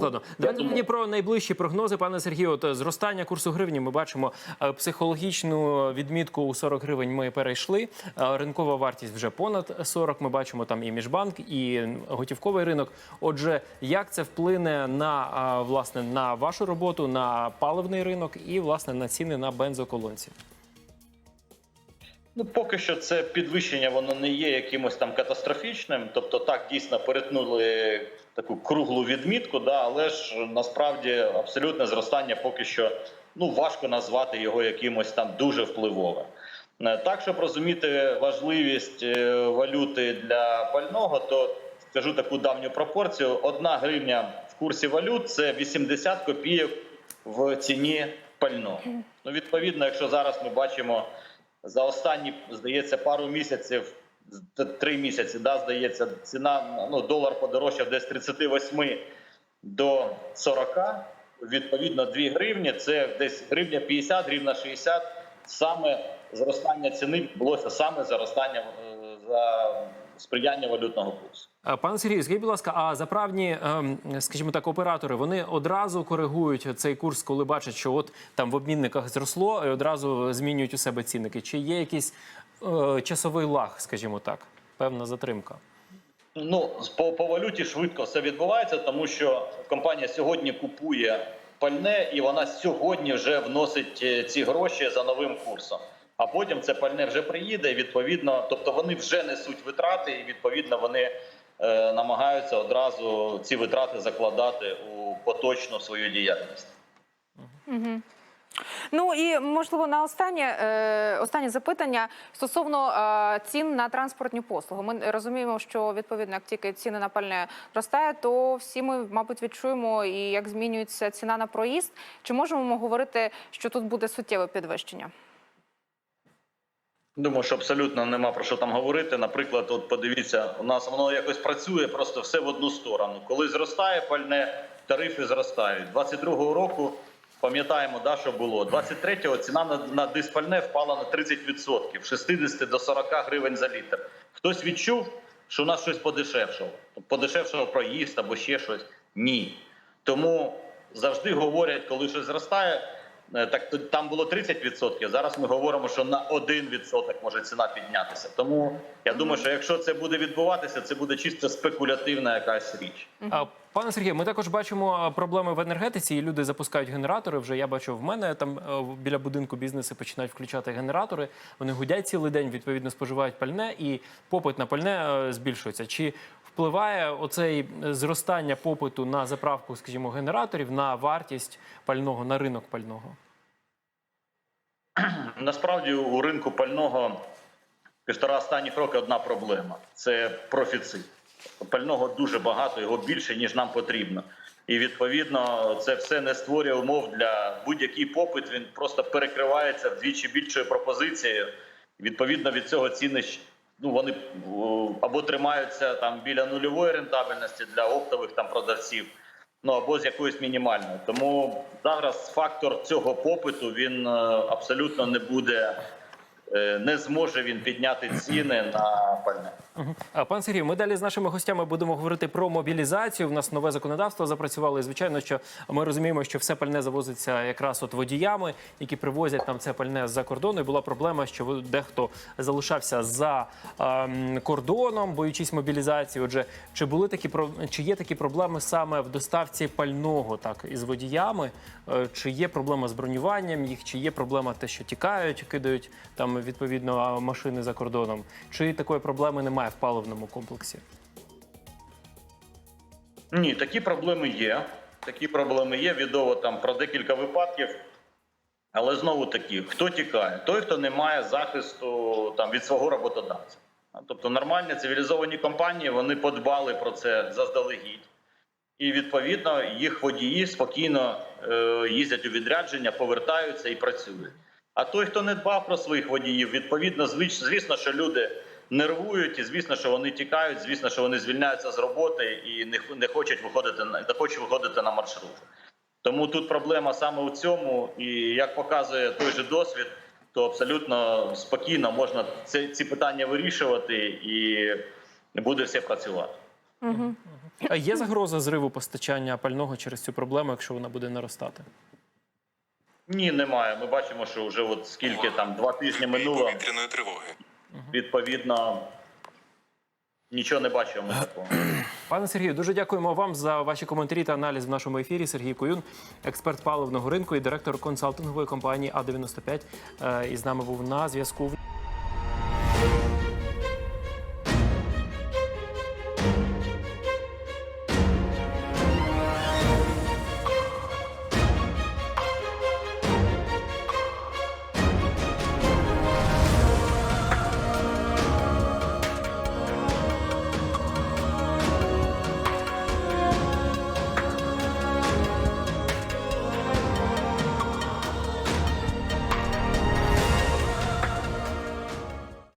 Ладно, давайте мені про найближчі прогнози, пане Сергію. От е, зростання курсу гривні. Ми бачимо е, психологічну відмітку у 40 гривень. Ми перейшли. Е, Ринкова вартість вже понад 40. Ми бачимо там і міжбанк, і готівковий ринок. Отже, як це вплине на власне на вашу роботу, на паливний ринок і власне на ціни на бензоколонці? Ну, поки що це підвищення, воно не є якимось там катастрофічним. Тобто, так дійсно перетнули таку круглу відмітку, да, але ж насправді абсолютне зростання поки що ну важко назвати його якимось там дуже впливовим. Е, Так, щоб розуміти важливість е, валюти для пального, то скажу таку давню пропорцію: одна гривня в курсі валют це 80 копійок в ціні пального. Ну, відповідно, якщо зараз ми бачимо за останні, здається, пару місяців, три місяці, да, здається, ціна ну, долар подорожчав десь з 38 до 40. Відповідно, 2 гривні це десь гривня 50, гривня 60. Саме зростання ціни відбулося саме зростання е, за сприяння валютного курсу. Е, Пане Сергію, скажіть, будь ласка, а заправні, ем, скажімо так, оператори вони одразу коригують цей курс, коли бачать, що от там в обмінниках зросло, і одразу змінюють у себе цінники? Чи є якийсь е, часовий лаг, скажімо так, певна затримка? Ну по, по валюті швидко все відбувається, тому що компанія сьогодні купує пальне, і вона сьогодні вже вносить е, ці гроші за новим курсом. А потім це пальне вже приїде. і Відповідно, тобто вони вже несуть витрати, і відповідно вони е, намагаються одразу ці витрати закладати у поточну свою діяльність. Ну і можливо на останнє е, останнє запитання стосовно е, цін на транспортні послуги. Ми розуміємо, що відповідно, як тільки ціни на пальне зростає, то всі ми, мабуть, відчуємо і як змінюється ціна на проїзд. Чи можемо ми говорити, що тут буде суттєве підвищення? Думаю, що абсолютно нема про що там говорити. Наприклад, от подивіться, у нас воно якось працює просто все в одну сторону. Коли зростає пальне, тарифи зростають. 22-го року пам'ятаємо, да, що було. 23-го ціна на, на диспальне впала на 30%, 60 до 40 гривень за літр. Хтось відчув, що у нас щось подешевшало, подешевшав проїзд або ще щось. Ні. Тому завжди говорять, коли щось зростає. е, Так то- там було 30%, Зараз ми говоримо, що на 1% може ціна піднятися. Тому я думаю, що якщо це буде відбуватися, це буде чисто спекулятивна якась річ. Пане Сергію, ми також бачимо проблеми в енергетиці, і люди запускають генератори. Вже я бачу в мене там е, біля будинку бізнеси починають включати генератори. Вони гудять цілий день, відповідно споживають пальне, і попит на пальне е, збільшується. Чи впливає оцей е, зростання попиту на заправку, скажімо, генераторів на вартість пального на ринок пального? Насправді у ринку пального півтора останніх роки одна проблема це профіцит. Пального дуже багато, його більше ніж нам потрібно. І відповідно це все не створює умов для будь-який попит. Він просто перекривається вдвічі більшою пропозицією. Відповідно від цього ціни ну вони або тримаються там біля нульової рентабельності для оптових там продавців, ну або з якоюсь мінімальною. Тому зараз фактор цього попиту він е, абсолютно не буде, е, не зможе він підняти ціни на пальне. А, Пан Сергій, ми далі з нашими гостями будемо говорити про мобілізацію. У нас нове законодавство запрацювало. І звичайно, що ми розуміємо, що все пальне завозиться якраз от водіями, які привозять там це пальне з-за кордону. І була проблема, що дехто залишався за ем, кордоном, боючись мобілізації. Отже, чи були такі чи є такі проблеми саме в доставці пального, так із водіями? Е, Чи є проблема з бронюванням їх? Чи є проблема те, що тікають, кидають там відповідно машини за кордоном? Чи такої проблеми немає в паливному комплексі? Ні, такі проблеми є. Такі проблеми є. Відомо там про декілька випадків. Але знову таки, хто тікає? Той, хто не має захисту там від свого роботодавця. Тобто нормальні цивілізовані компанії вони подбали про це заздалегідь. І відповідно їх водії спокійно е, їздять у відрядження, повертаються і працюють. А той, хто не дбав про своїх водіїв, відповідно, звісно, що люди нервують, і звісно, що вони тікають, звісно, що вони звільняються з роботи і не, не хочуть виходити на не хочуть виходити на маршрут. Тому тут проблема саме у цьому, і як показує той же досвід, то абсолютно спокійно можна ці, ці питання вирішувати і буде все працювати. А є загроза зриву постачання пального через цю проблему, якщо вона буде наростати? Ні, немає. Ми бачимо, що вже от скільки там два тижні минуло. повітряної тривоги. Відповідно, нічого не бачимо такого. Пане Сергію, дуже дякуємо вам за ваші коментарі та аналіз в нашому ефірі. Сергій Куюн, експерт паливного ринку і директор консалтингової компанії А 95 І з нами був на зв'язку.